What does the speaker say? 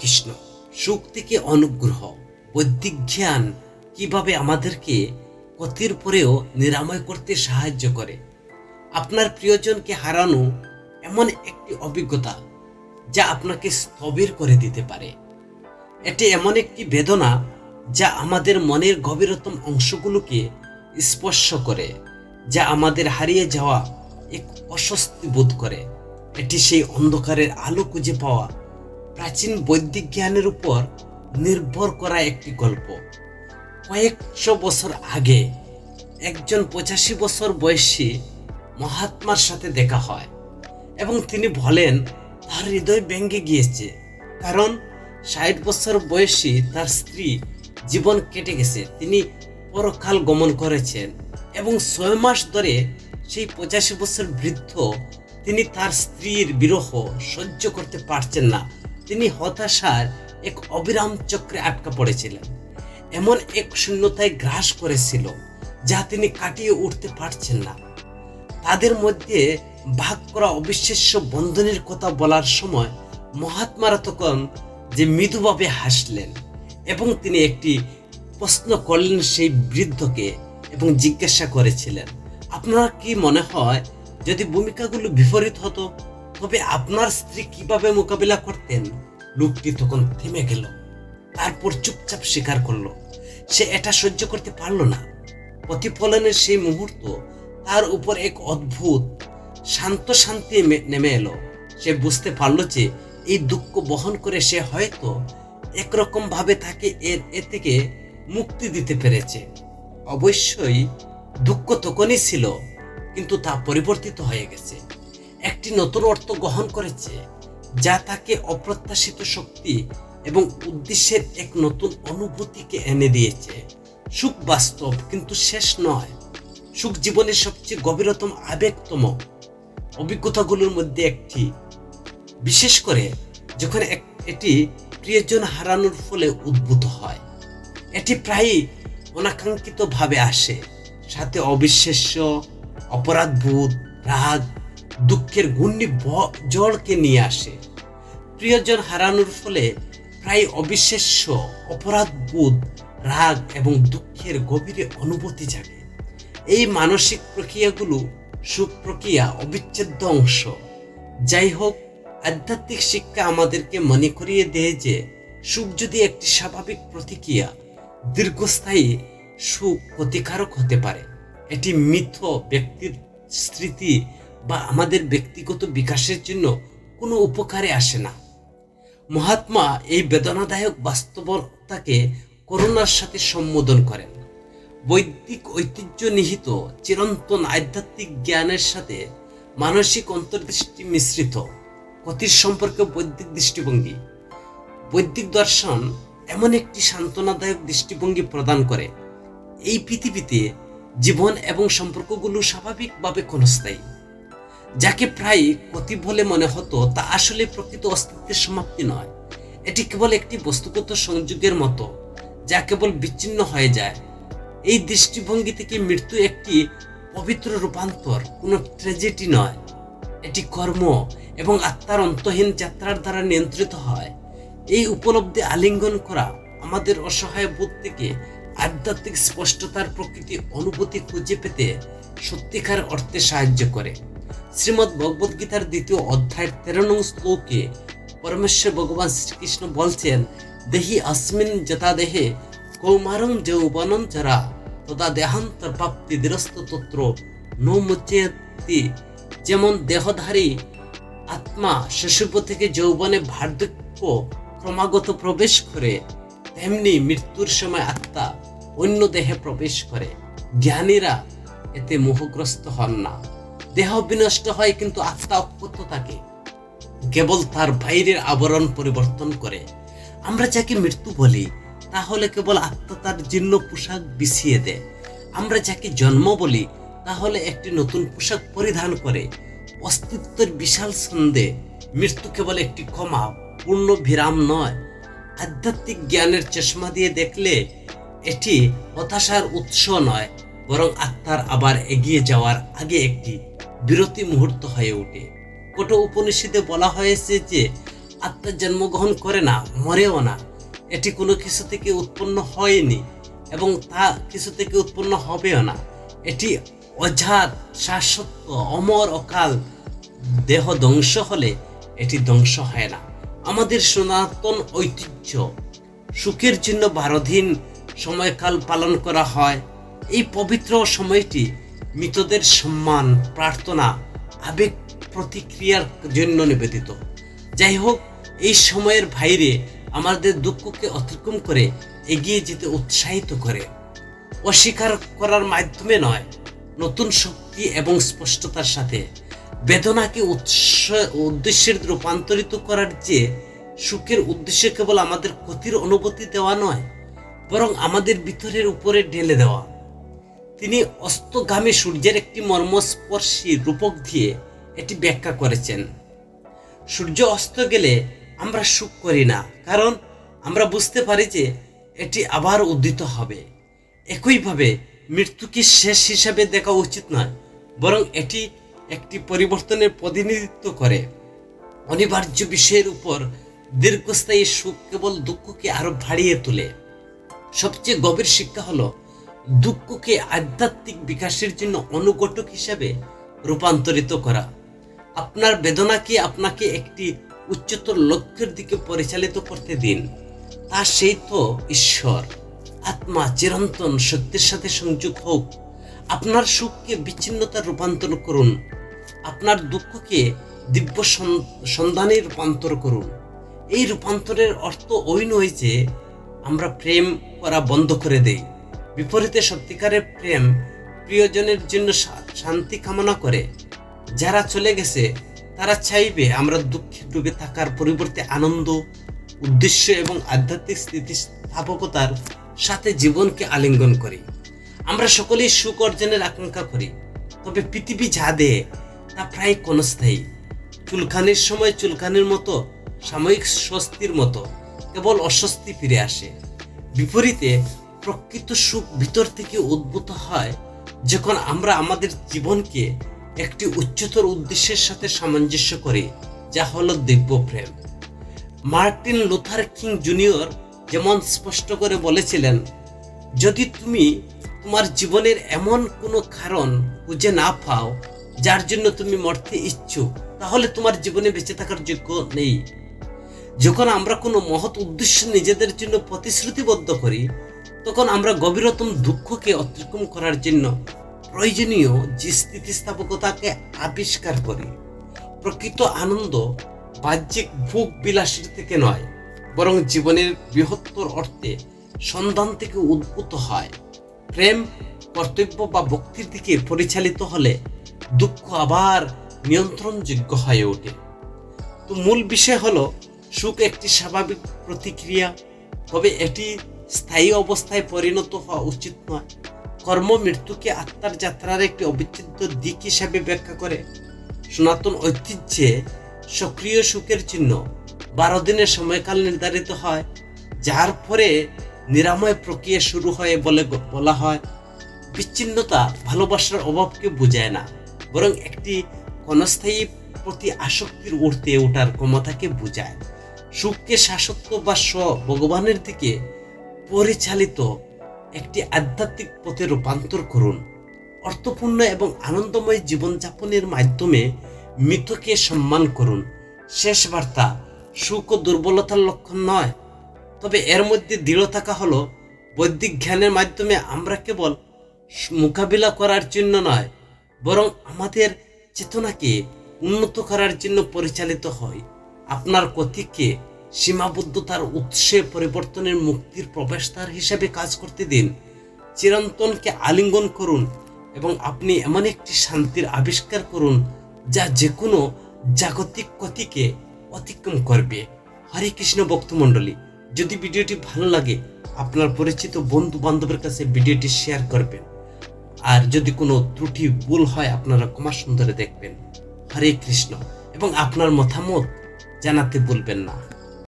কৃষ্ণ সুখ থেকে অনুগ্রহ, বৈদিক জ্ঞান কীভাবে আমাদেরকে ক্ষতির পরেও নিরাময় করতে সাহায্য করে। আপনার প্রিয়জনকে হারানো এমন একটি অভিজ্ঞতা যা আপনাকে স্থবির করে দিতে পারে। এটি এমন একটি বেদনা যা আমাদের মনের গভীরতম অংশগুলোকে স্পর্শ করে, যা আমাদের হারিয়ে যাওয়া এক অস্বস্তি বোধ করে। এটি সেই অন্ধকারের আলো খুঁজে পাওয়া প্রাচীন বৈদিক জ্ঞানের উপর নির্ভর করা একটি গল্প। কয়েকশো বছর আগে একজন পঁচাশি বছর বয়সী মহাত্মার সাথে দেখা হয় এবং তিনি বলেন, তার হৃদয় ভেঙে গিয়েছে। কারণ ষাট বছর বয়সী তার স্ত্রী জীবন কেটে গেছে। তিনি পরকাল গমন করেছেন এবং ছয় মাস ধরে সেই পঁচাশি বছর বৃদ্ধ তিনি তার স্ত্রীর বিরহ সহ্য করতে পারছেন না। তিনি হতাশার এক অবিরাম চক্রে আটকা পড়েছিলেন। এমন এক শূন্যতায় গ্রাস করেছিল যা তিনি কাটিয়ে উঠতে পারছেন না। তাদের মধ্যে ভাগ করা অবিশ্বাস্য বন্ধনের কথা বলার সময় মহাত্মারা তখন যে মৃদুভাবে হাসলেন এবং তিনি একটি প্রশ্ন করলেন সেই বৃদ্ধকে এবং জিজ্ঞাসা করেছিলেন, আপনার কি মনে হয় যদি ভূমিকাগুলো বিপরীত হতো? তবে আপনার স্ত্রী কীভাবে মোকাবিলা করতেন? লোকটি তখন থেমে গেল। তারপর চুপচাপ স্বীকার করল। সে এটা সহ্য করতে পারল না। প্রতিফলনের সেই মুহূর্ত তার উপর এক অদ্ভুত, শান্ত শান্তি নেমে এলো। সে বুঝতে পারল যে এই দুঃখ বহন করে সে হয়তো একরকম ভাবে তাকে এর এ থেকে মুক্তি দিতে পেরেছে। অবশ্যই দুঃখ তখনই ছিল, কিন্তু তা পরিবর্তিত হয়ে গেছে। একটি নতুন অর্থ গ্রহণ করেছে, যা তাকে অপ্রত্যাশিত শক্তি এবং উদ্দেশ্যের এক নতুন অনুভূতিকে এনে দিয়েছে। সুখ বাস্তব, কিন্তু শেষ নয়। সুখ জীবনের সবচেয়ে গভীরতম আবেগতম অভিজ্ঞতাগুলোর মধ্যে একটি। বিশেষ করে যখন এটি প্রিয়জন হারানোর ফলে উদ্ভূত হয়। এটি প্রায়ই অনাকাঙ্ক্ষিত ভাবে আসে। সাথে অবিশ্বাস্য, অপরাধবোধ, রাগ দুঃখের ব- জলকে নিয়ে আসে। প্রিয়জন হারানোর ফলে প্রায় অবিশ্বাস্য অপরাধবোধ রাগ এবং দুঃখের গভীরে অনুভূতি জাগে। এই মানসিক প্রক্রিয়াগুলো সুখ প্রক্রিয়া অবিচ্ছেদ্য অংশ। যাই হোক, আধ্যাত্মিক শিক্ষা আমাদেরকে মনে করিয়ে দেয় যে, সুখ যদি একটি স্বাভাবিক প্রতিক্রিয়া, দীর্ঘস্থায়ী সুখ ক্ষতিকারক হতে পারে। এটি মিথ ব্যক্তির স্মৃতি বা আমাদের ব্যক্তিগত বিকাশের জন্য কোনো উপকারে আসে না। মহাত্মা এই বেদনাদায়ক বাস্তবতাকে করুণার সাথে সম্বোধন করেন। বৈদিক ঐতিহ্য নিহিত চিরন্তন আধ্যাত্মিক জ্ঞানের সাথে মানসিক অন্তর্দৃষ্টি মিশ্রিত ক্ষতির সম্পর্কে বৈদিক দৃষ্টিভঙ্গি। বৈদিক দর্শন এমন একটি সান্ত্বনাদায়ক দৃষ্টিভঙ্গি প্রদান করে। এই পৃথিবীতে জীবন এবং সম্পর্কগুলো স্বাভাবিকভাবে ক্ষণস্থায়ী। যাকে প্রায় ক্ষতি বলে মনে হতো, তা আসলে প্রকৃত অস্তিত্বের সমাপ্তি নয়। এটি কেবল একটি বস্তুগত সংযোগের মতো, যা কেবল বিচ্ছিন্ন হয়ে যায়। এই দৃষ্টিভঙ্গি থেকে মৃত্যু একটি পবিত্র রূপান্তর, কোনো ট্র্যাজেডি নয়। এটি কর্ম এবং আত্মার অন্তহীন যাত্রার দ্বারা নিয়ন্ত্রিত হয়। এই উপলব্ধি আলিঙ্গন করা আমাদের অসহায় বোধ থেকে আধ্যাত্মিক স্পষ্টতার প্রকৃতি অনুভূতি খুঁজে পেতে সত্যিকার অর্থে সাহায্য করে। শ্রীমদ্ ভগবদ গীতার দ্বিতীয় অধ্যায়ের তেরো নং শ্লোকে পরমেশ্বর ভগবান শ্রীকৃষ্ণ বলছেন, দেহি আসমিন যথা দেহে কৌমারং যৌবনম যারা তদা দেহান্তর প্রাপ্তি দিরস্ত তত্র নো মুচেতি যেমন দেহধারী আত্মা শিশুব থেকে যৌবনে বার্ধক্য ক্রমাগত প্রবেশ করে, তেমনি মৃত্যুর সময় আত্মা অন্য দেহে প্রবেশ করে। জ্ঞানীরা এতে মোহগ্রস্ত হন না। দেহ বিনষ্ট হয়, কিন্তু আত্মা অক্ষত থাকে। কেবল তার বাইরের আবরণ পরিবর্তন করে। আমরা যাকে মৃত্যু বলি তাহলে কেবল আত্মা তার জীর্ণ পোশাক বিছিয়ে দেয়। আমরা যাকে জন্ম বলি তাহলে একটি নতুন পোশাক পরিধান করে। অস্তিত্বের বিশাল ছন্দে, মৃত্যু কেবল একটি ক্ষমা, পূর্ণ বিরাম নয়। আধ্যাত্মিক জ্ঞানের চশমা দিয়ে দেখলে, এটি হতাশার উৎস নয়, বরং আত্মার আবার এগিয়ে যাওয়ার আগে একটি বিরতি মুহূর্ত হয়ে ওঠে। কোটো উপনিষদে বলা হয়েছে যে, আত্মা জন্মগ্রহণ করে না, মরেও না। এটি কোনো কিছু থেকে উৎপন্ন হয়নি এবং তা কিছু থেকে উৎপন্ন হবেও না। এটি অজাত, শাশ্বত, অমর, অকাল দেহ ধ্বংস হলে এটি ধ্বংস হয় না। আমাদের সনাতন ঐতিহ্য, সুখের জন্য বারো দিন সময়কাল পালন করা হয়। এই পবিত্র সময়টি মৃতদের সম্মান, প্রার্থনা, আবেগ প্রতিক্রিয়ার জন্য নিবেদিত। যাই হোক, এই সময়ের বাইরে আমাদের দুঃখকে অতিক্রম করে এগিয়ে যেতে উৎসাহিত করে। অস্বীকার করার মাধ্যমে নয়, নতুন শক্তি এবং স্পষ্টতার সাথে বেদনাকে উৎস, উদ্দেশ্যের রূপান্তরিত করার যে সুখের উদ্দেশ্য কেবল আমাদের ক্ষতির অনুভূতি দেওয়া নয়, বরং আমাদের ভিতরের উপরে ঢেলে দেওয়া। তিনি অস্তগামী সূর্যের একটি মর্মস্পর্শী রূপক দিয়ে এটি ব্যাখ্যা করেছেন। সূর্য অস্ত গেলে আমরা সুখ করি না, কারণ আমরা বুঝতে পারি যে এটি আবার উদ্দিত হবে। একইভাবে মৃত্যুকে শেষ হিসাবে দেখা উচিত নয়, বরং এটি একটি পরিবর্তনের প্রতিনিধিত্ব করে। অনিবার্য বিষয়ের উপর দীর্ঘস্থায়ী সুখ কেবল দুঃখকে আরও বাড়িয়ে তোলে। সবচেয়ে গভীর শিক্ষা হলো দুঃখকে আধ্যাত্মিক বিকাশের জন্য অনুঘটক হিসাবে রূপান্তরিত করা। আপনার বেদনাকে আপনাকে একটি উচ্চতর লক্ষ্যের দিকে পরিচালিত করতে দিন। তা সেই তো ঈশ্বর। আত্মা চিরন্তন সত্যের সাথে সংযোগ হোক। আপনার সুখকে বিচ্ছিন্নতার রূপান্তর করুন। আপনার দুঃখকে দিব্য সন- সন্ধানে রূপান্তর করুন। এই রূপান্তরের অর্থ ওই নয় যে, আমরা প্রেম করা বন্ধ করে দেই। বিপরীতে সত্যিকারের প্রেম প্রিয়জনের জন্য শান্তি কামনা করে। যারা চলে গেছে, তারা চাইবে আমরা দুঃখে ডুবে থাকার পরিবর্তে আনন্দ, উদ্দেশ্য এবং আধ্যাত্মিক স্থিতিস্থাপকতার সাথে জীবনকে আলিঙ্গন করি। আমরা সকলেই সুখ অর্জনের আকাঙ্ক্ষা করি, তবে পৃথিবী যা দেয়, তা প্রায় ক্ষণস্থায়ী। চুলকানির সময় চুলকানির মতো, সাময়িক স্বস্তির মতো, কেবল অস্বস্তি ফিরে আসে। বিপরীতে প্রকৃত সুখ ভিতর থেকে উদ্ভূত হয় যখন আমরা আমাদের জীবনকে একটি উচ্চতর উদ্দেশ্যের সাথে সামঞ্জস্য করি, যা হলো দিব্য প্রেম। মার্টিন লুথার কিং জুনিয়র যেমন স্পষ্ট করে বলেছিলেন, যদি তুমি তোমার জীবনের এমন কোনো কারণ খুঁজে না পাও, যার জন্য তুমি মরতে ইচ্ছুক, তাহলে তোমার জীবনে বেঁচে থাকার যোগ্য নেই। যখন আমরা কোনো মহৎ উদ্দেশ্য নিজেদের জন্য প্রতিশ্রুতিবদ্ধ করি তখন আমরা গভীরতম দুঃখকে অতিক্রম করার জন্য প্রয়োজনীয় যে স্থিতিস্থাপকতাকে আবিষ্কার করি। প্রকৃত আনন্দ বাহ্যিক ভোগ বিলাসের থেকে নয়, বরং জীবনের বৃহত্তর অর্থে সন্ধান থেকে উদ্ভূত হয়। প্রেম, কর্তব্য বা ভক্তির দিকে পরিচালিত হলে দুঃখ আবার নিয়ন্ত্রণযোগ্য হয়ে ওঠে। তো মূল বিষয় হলো, সুখ একটি স্বাভাবিক প্রতিক্রিয়া, তবে এটি স্থায়ী অবস্থায় পরিণত হওয়া উচিত নয়। কর্ম মৃত্যুকে আত্মার যাত্রার একটি অবিচ্ছেদ্য দিক হিসাবে ব্যাখ্যা করে সনাতন ঐতিহ্যে সক্রিয় সুখের চিহ্ন বারো দিনের সময়কাল নির্ধারিত হয়, যার পরে নিরাময় প্রক্রিয়া শুরু হয় বলে বলা হয়। বিচ্ছিন্নতা ভালোবাসার অভাবকে বোঝায় না, বরং একটি ক্ষণস্থায়ী প্রতি আসক্তির উঠতে ওঠার ক্ষমতাকে বোঝায়। সুখকে শাসত্ব বা স্ব ভগবানের দিকে পরিচালিত একটি আধ্যাত্মিক পথে রূপান্তর করুন। অর্থপূর্ণ এবং আনন্দময় জীবনযাপনের মাধ্যমে মৃতকে সম্মান করুন। শেষ বার্তা, সুখ ও দুর্বলতার লক্ষণ নয়। তবে এর মধ্যে দৃঢ় থাকা হলো, বৈদিক জ্ঞানের মাধ্যমে আমরা কেবল মোকাবিলা করার জন্য নয়, বরং আমাদের চেতনাকে উন্নত করার জন্য পরিচালিত হয় আপনার গতিকে সীমাবদ্ধতার উৎসে পরিবর্তনের মুক্তির প্রবেশদ্বার হিসেবে কাজ করতে দিন। চিরন্তনকে আলিঙ্গন করুন এবং আপনি এমন একটি শান্তির আবিষ্কার করুন যা যে কোনো জাগতিক গতিকে অতিক্রম করবে। হরে কৃষ্ণ ভক্তমণ্ডলী, যদি ভিডিওটি ভালো লাগে, আপনার পরিচিত বন্ধু বান্ধবের কাছে ভিডিওটি শেয়ার করবেন। আর যদি কোনো ত্রুটি, ভুল হয়, আপনারা ক্ষমা সুন্দরে দেখবেন। হরে কৃষ্ণ, এবং আপনার মতামত জানাতে ভুলবেন না।